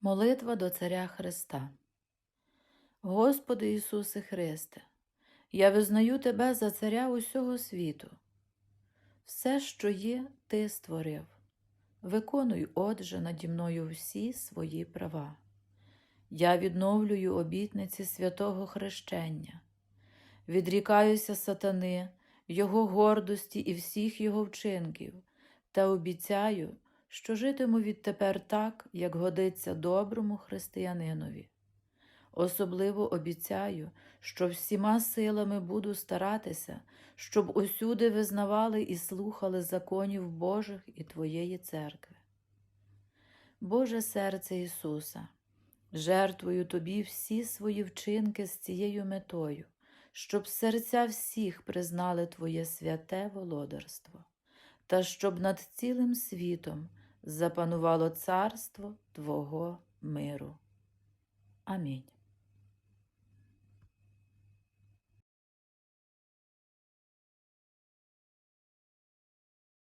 Молитва до Царя Христа. Господи Ісусе Христе, я визнаю Тебе за Царя усього світу. Все, що є, Ти створив. Виконуй, отже, наді мною всі свої права. Я відновлюю обітниці святого хрещення, відрікаюся сатани, його гордості і всіх його вчинків, та обіцяю, що житиму відтепер так, як годиться доброму християнинові. Особливо обіцяю, що всіма силами буду старатися, щоб усюди визнавали і слухали законів Божих і Твоєї церкви. Боже серце Ісуса, жертвую Тобі всі свої вчинки з цією метою, щоб серця всіх признали Твоє святе володарство, та щоб над цілим світом запанувало царство Твого миру. Амінь.